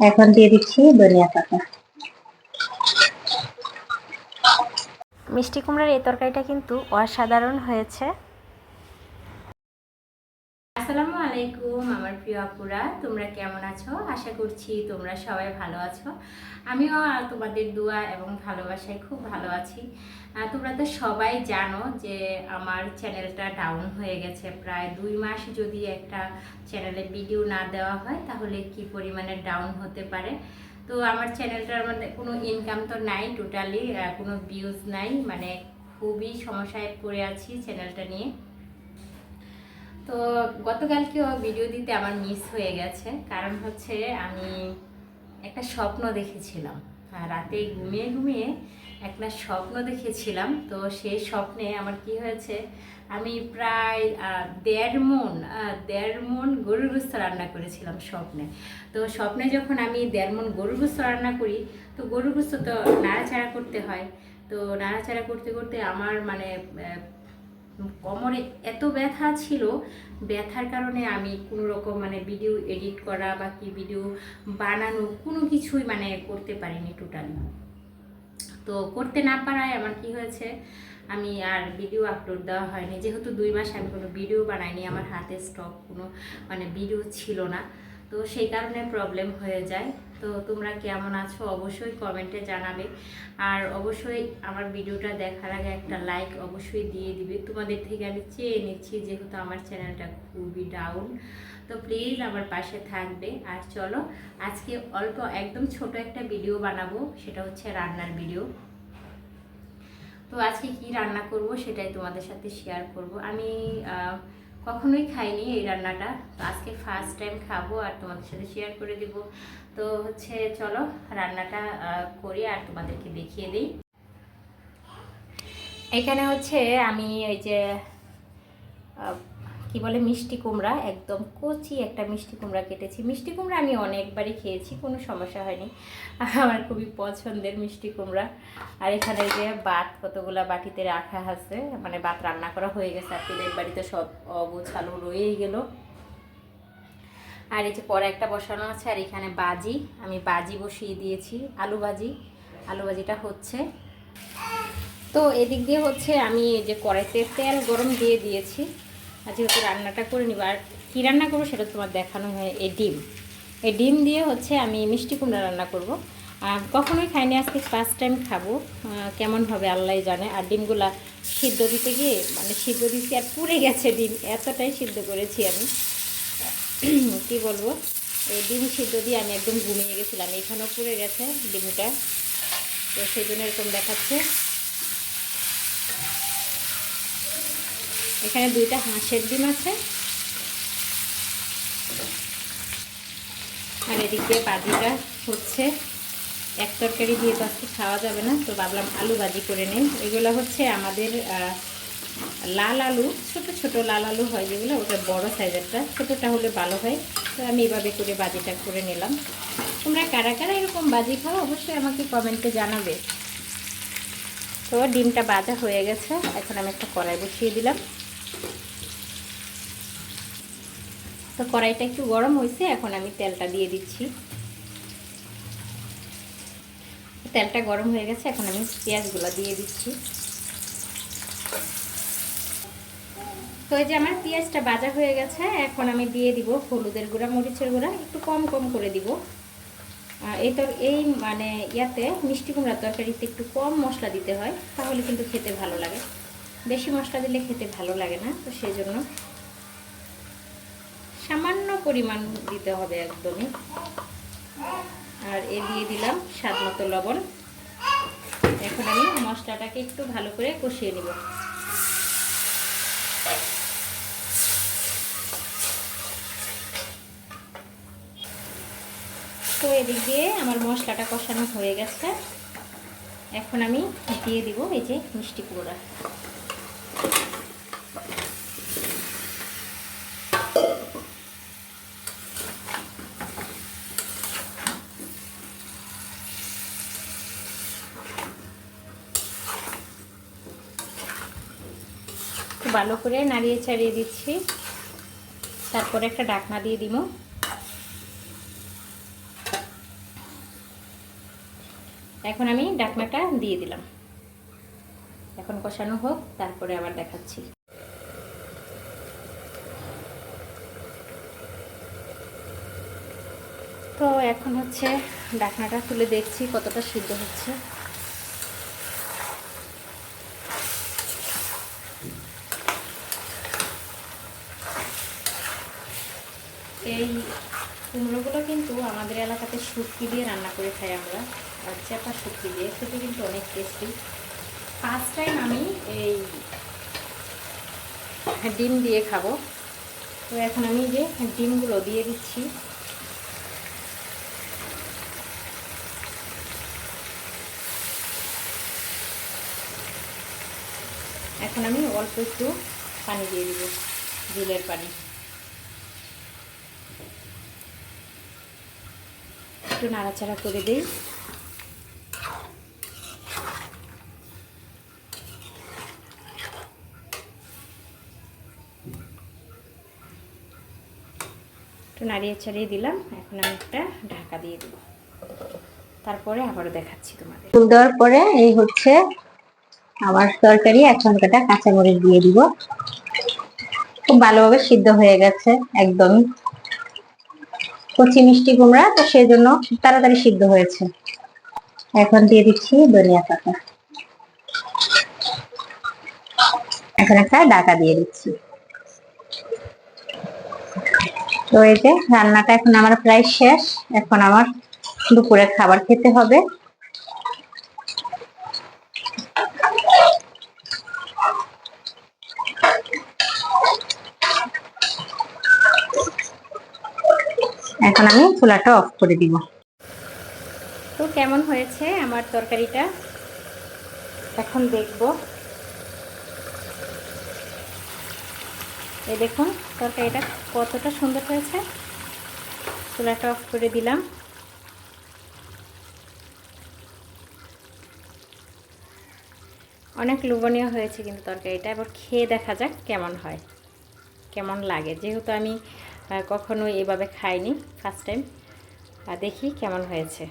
এখন দিয়ে দিচ্ছি ধনিয়া পাতা। মিষ্টি কুমড়ার এই তরকারিটা কিন্তু অসাধারণ হয়েছে। আমার প্রিয় আপুরা, তোমরা কেমন আছো? আশা করছি তোমরা সবাই ভালো আছো। আমিও তোমাদের দোয়া এবং ভালোবাসায় খুব ভালো আছি। তোমরা তো সবাই জানো যে আমার চ্যানেলটা ডাউন হয়ে গেছে। প্রায় দুই মাস যদি একটা চ্যানেলে ভিডিও না দেওয়া হয়, তাহলে কি পরিমাণে ডাউন হতে পারে? তো আমার চ্যানেলটার মধ্যে কোনো ইনকাম তো নাই টোটালি কোনো ভিউজ নাই। মানে খুবই সমস্যায় পড়ে আছি চ্যানেলটা নিয়ে। তো গতকালকেও ভিডিও দিতে আমার মিস হয়ে গেছে। কারণ হচ্ছে আমি একটা স্বপ্ন দেখেছিলাম। রাতে ঘুমিয়ে ঘুমিয়ে একটা স্বপ্ন দেখেছিলাম। তো সেই স্বপ্নে আমার কি হয়েছে, আমি প্রায় দেড় মন দেড় মন গরুর গোস্ত রান্না করেছিলাম স্বপ্নে। তো স্বপ্নে যখন আমি দেড় মন গরুর গোস্ত রান্না করি, তো গরুর গোস্ত তো নাড়াচাড়া করতে হয়। তো নাড়াচাড়া করতে করতে আমার মানে কোমরে এত ব্যথা ছিল, ব্যথার কারণে আমি কোনো রকম মানে ভিডিও এডিট করা বা কি ভিডিও বানানো কোনো কিছুই মানে করতে পারিনি টোটালি তো করতে না পারায় আমার কি হয়েছে, আমি আর ভিডিও আপলোড দেওয়া হয়নি। যেহেতু দুই মাস আমি কোনো ভিডিও বানাইনি, আমার হাতে স্টক কোনো মানে ভিডিও ছিল না। তো সেই কারণে প্রবলেম হয়ে যায়। তো তোমরা কেমন আছো অবশ্যই কমেন্টে জানাবে। আর অবশ্যই আমার ভিডিওটা দেখার আগে একটা লাইক অবশ্যই দিয়ে দিবে। তোমাদের থেকে আমি চেয়ে নিচ্ছি যেহেতু আমার চ্যানেলটা খুবই ডাউন তো প্লিজ আমার পাশে থাকবে। আর চলো, আজকে অল্প একদম ছোট একটা ভিডিও বানাবো, সেটা হচ্ছে রান্নার ভিডিও তো আজকে কি রান্না করব সেটাই তোমাদের সাথে শেয়ার করব। আমি কখনোই খাইনি এই রান্নাটা। তো আজকে ফার্স্ট টাইম খাব আর তোমাদের সাথে শেয়ার করে দিব। তো হচ্ছে চলো রান্নাটা করি আর তোমাদেরকে দেখিয়ে দিই। এখানে হচ্ছে আমি এই যে কি বলে, মিষ্টি কুমড়া, একদম কচি একটা মিষ্টি কুমড়া কেটেছি। মিষ্টি কুমড়া আমি অনেকবারই খেয়েছি, কোনো সমস্যা হয়নি। আমার খুবই পছন্দের মিষ্টি কুমড়া। আর এখানে যে ভাত কতগুলা বাটিতে রাখা আছে মানে ভাত রান্না করা হয়ে গেছে, আর তেলের বাড়িতে সব অগোছালো রয়েই গেল। আর এই যে পরে একটা বসানো আছে, আর এখানে বাজি, আমি বাজি বসিয়ে দিয়েছি, আলু ভাজি আলু ভাজিটা হচ্ছে। তো এদিক দিয়ে হচ্ছে আমি যে কড়াইতে তেল গরম দিয়ে দিয়েছি। আর যেহেতু রান্নাটা করে নিব, আর কী রান্না করব সেটা তোমার দেখানো হয়, এই ডিম। এই ডিম দিয়ে হচ্ছে আমি মিষ্টি কুমড়া রান্না করব। আর কখনোই খাইনি, আজকে ফার্স্ট টাইম খাব। কেমন হবে আল্লাহ জানে। আর ডিমগুলা সিদ্ধ দিতে গিয়ে মানে সিদ্ধ দিতে আর পুড়ে গেছে ডিম, এতটাই সিদ্ধ করেছি আমি। কি বলব? এই ডিম সিদ্ধ দিয়ে আমি একদম ঘুমিয়ে গেছিলাম। এখানেও পুড়ে গেছে ডিমটা। তো সেই জন্য এরকম দেখাচ্ছে। এখানে দুইটা হাঁসের ডিম আছে। আর এদিক বাজিটা হচ্ছে, এক তরকারি দিয়ে তো আজকে খাওয়া যাবে না, তো ভাবলাম আলু ভাজি করে নিই। এগুলো হচ্ছে আমাদের লাল আলু, ছোট ছোট লাল আলু হয় যেগুলো, ওটা বড় সাইজেরটা, ছোটোটা হলে ভালো হয়। তো আমি এভাবে করে বাজিটা করে নিলাম। তোমরা কারা কারা এরকম বাজি খাও, অবশ্যই আমাকে কমেন্টে জানাবে। তো ডিমটা বাজা হয়ে গেছে, এখন আমি একটা কড়াই বসিয়ে দিলাম। তো কড়াইটা একটু গরম হয়েছে, এখন আমি তেলটা দিয়ে দিচ্ছি। তেলটা গরম হয়ে গেছে, এখন আমি পেঁয়াজগুলো দিয়ে দিচ্ছি। তো এই যে আমার পেঁয়াজটা ভাজা হয়ে গেছে, এখন আমি দিয়ে দিব হলুদের গুঁড়া, মরিচের গুঁড়া, একটু কম কম করে দিব। এই তর, এই মানে ইয়াতে মিষ্টি কুমড়ার তরকারিতে একটু কম মশলা দিতে হয়, তাহলে কিন্তু খেতে ভালো লাগে। বেশি মশলা দিলে খেতে ভালো লাগে না, তো সেই জন্য সামান্য পরিমাণ দিতে হবে একদমই। আর এ দিয়ে দিলাম স্বাদ মতো লবণ। এখন আমি মশলাটাকে একটু ভালো করে কষিয়ে নিব। তো এদিক দিয়ে আমার মশলাটা কষানো হয়ে গেছে। এখন আমি দিয়ে দিব এই যে মিষ্টি কুমড়া। ভালো করে নাড়িয়ে চাড়িয়ে দিচ্ছি। তারপরে একটা ডাকনা দিয়ে দিব। এখন আমি ডাকনাটা দিয়ে দিলাম। এখন কষানো হোক, তারপরে আবার দেখাচ্ছি। তো এখন হচ্ছে ডাকনাটা তুলে দেখছি কতটা সিদ্ধ হচ্ছে এই কুমড়োগুলো কিন্তু আমাদের এলাকাতে শুটকি দিয়ে রান্না করে খাই আমরা। আর চেপা শুটকি দিয়ে, খেতে কিন্তু অনেক টেস্টি ফার্স্ট টাইম আমি এই ডিম দিয়ে খাব। তো এখন আমি যে ডিমগুলো দিয়ে দিচ্ছি। এখন আমি অল্প একটু পানি দিয়ে দিব, ঝিলের পানি। একটু নাড়াচাড়া করে দিই। একটু নাড়িয়ে ছাড়িয়ে দিলাম, এখন আমি একটা ঢাকা দিয়ে দেবো। তারপরে আবারও দেখাচ্ছি তোমাদের। দেওয়ার পরে এই হচ্ছে আমার তরকারি এখন কাটা কাঁচামরিচ দিয়ে দিব। খুব ভালোভাবে সিদ্ধ হয়ে গেছে একদমই কচি মিষ্টি কুমড়া, তো সেই জন্য তাড়াতাড়ি সিদ্ধ হয়েছে। এখন দিয়ে দিচ্ছি ধনিয়া পাতা। এখন একটা ডাকা দিয়ে দিচ্ছি। তো এই যে রান্নাটা এখন আমার প্রায় শেষ। এখন আমার দুপুরের খাবার খেতে হবে। এখন আমি চুলাটা অফ করে দিব। তো কেমন হয়েছে আমার তরকারিটা? এখন দেখব। এই দেখুন, তরকারিটা কতটা সুন্দর হয়েছে। চুলাটা অফ করে দিলাম। অনেক লোভনীয় হয়েছে কিন্তু তরকারিটা। এবার খেয়ে দেখা যাক কেমন হয়, কেমন লাগে। যেহেতু আমি কখনো এভাবে খাইনি ফার্স্ট টাইম দেখি কেমন হয়েছে।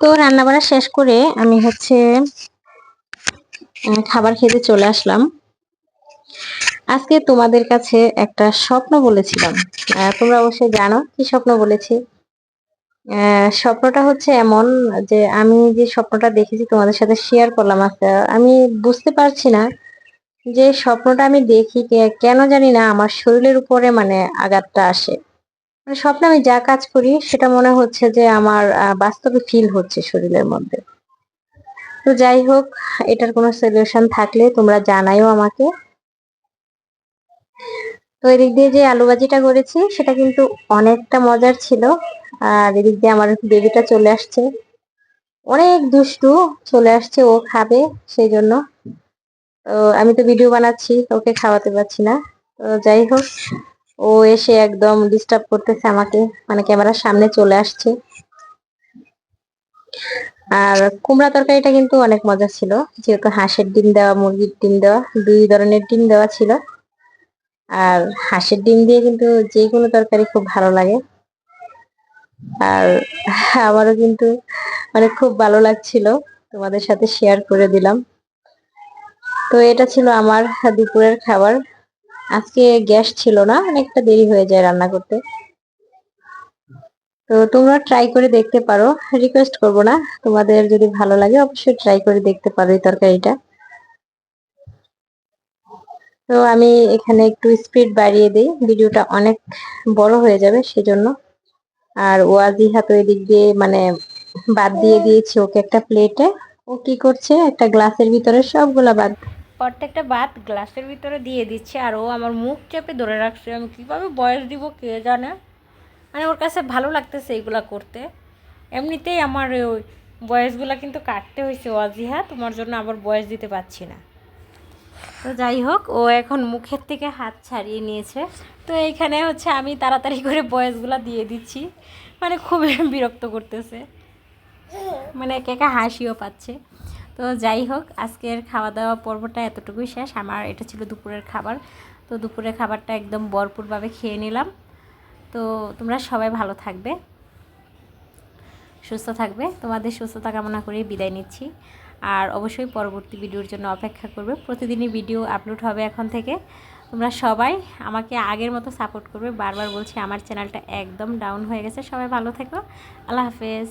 তো রান্না বাড়া শেষ করে আমি হচ্ছে খাবার খেতে চলে আসলাম। আজকে তোমাদের কাছে একটা স্বপ্ন বলেছিলাম। তোমরা অবশ্যই জানো কি স্বপ্ন বলেছি। স্বপ্নটা হচ্ছে এমন যে আমি যে স্বপ্নটা দেখেছি তোমাদের সাথে শেয়ার করলাম আজকে, আমি বুঝতে পারছি না যে স্বপ্নটা আমি দেখি কেন জানি না আমার শরীরের উপরে মানে আঘাতটা আসে। মানে স্বপ্নে আমি যা কাজ করি সেটা মনে হচ্ছে যে আমার বাস্তবে ফিল হচ্ছে শরীরের মধ্যে। তো যাই হোক, এটার কোনো সলিউশন থাকলে তোমরা জানাইও আমাকে। তো এদিক দিয়ে যে আলু ভাজিটা করেছি, সেটা কিন্তু অনেকটা মজার ছিল। আর এদিক দিয়ে আমার বেবিটা চলে আসছে। অনেক দুষ্টু চলে আসছে, ও খাবে সেই জন্য। তো আমি তো ভিডিও বানাচ্ছি, ওকে খাওয়াতে পারছি না। তো যাই হোক, ও এসে একদম ডিস্টার্ব করতেছে আমাকে মানে ক্যামেরার সামনে চলে আসছে। আর কুমড়া তরকারিটা কিন্তু অনেক মজা ছিল, যেহেতু হাঁসের ডিম দেওয়া, মুরগির ডিম দেওয়া, দুই ধরনের ডিম দেওয়া ছিল। আর হাঁসের ডিম দিয়ে কিন্তু যে কোনো তরকারি খুব ভালো লাগে। আর আমারও কিন্তু মানে খুব ভালো লাগছিল, তোমাদের সাথে শেয়ার করে দিলাম। তো এটা ছিল আমার দুপুরের খাবার। আজকে গ্যাস ছিল না, অনেকটা দেরি হয়ে যায় রান্না করতে। তো তোমরা ট্রাই করে দেখতে পারো। রিকোয়েস্ট করব না, তোমাদের যদি ভালো লাগে অবশ্যই ট্রাই করে দেখতে পারো এই তরকারিটা। তো আমি এখানে একটু স্পিড বাড়িয়ে দিই। ভিডিওটা অনেক বড় হয়ে যাবে সেজন্য। আর ওয়াজি হাত ওই দিক দিয়ে মানে বাদ দিয়ে দিয়েছি ওকে একটা প্লেটে ও কি করছে? একটা গ্লাসের ভিতরে সবগুলা বাদ। প্রত্যেকটা ভাত গ্লাসের ভিতরে দিয়ে দিচ্ছে আর ও আমার মুখ চেপে ধরে রাখছে। আমি কীভাবে বয়স দিব কে জানে? মানে ওর কাছে ভালো লাগতেছে এইগুলা করতে। এমনিতেই আমার ওই বয়সগুলো কিন্তু কাটতে হয়েছে অজিহা তোমার জন্য আবার বয়স দিতে পারছি না। তো যাই হোক, ও এখন মুখের থেকে হাত ছাড়িয়ে নিয়েছে। তো এইখানে হচ্ছে আমি তাড়াতাড়ি করে বয়সগুলো দিয়ে দিচ্ছি। মানে খুবই বিরক্ত করতেছে। মানে একে একা হাসিও পাচ্ছে। তো যাই হোক, আজকের খাওয়া দাওয়া পর্বটা এতটুকুই শেষ। আমার এটা ছিল দুপুরের খাবার। তো দুপুরের খাবারটা একদম ভরপুরভাবে খেয়ে নিলাম। তো তোমরা সবাই ভালো থাকবে, সুস্থ থাকবে। তোমাদের সুস্থতা কামনা করে বিদায় নিচ্ছি। আর অবশ্যই পরবর্তী ভিডিওর জন্য অপেক্ষা করবে। প্রতিদিনই ভিডিও আপলোড হবে এখন থেকে। তোমরা সবাই আমাকে আগের মতো সাপোর্ট করবে। বারবার বলছি, আমার চ্যানেলটা একদম ডাউন হয়ে গেছে। সবাই ভালো থেকো। আল্লাহ হাফেজ।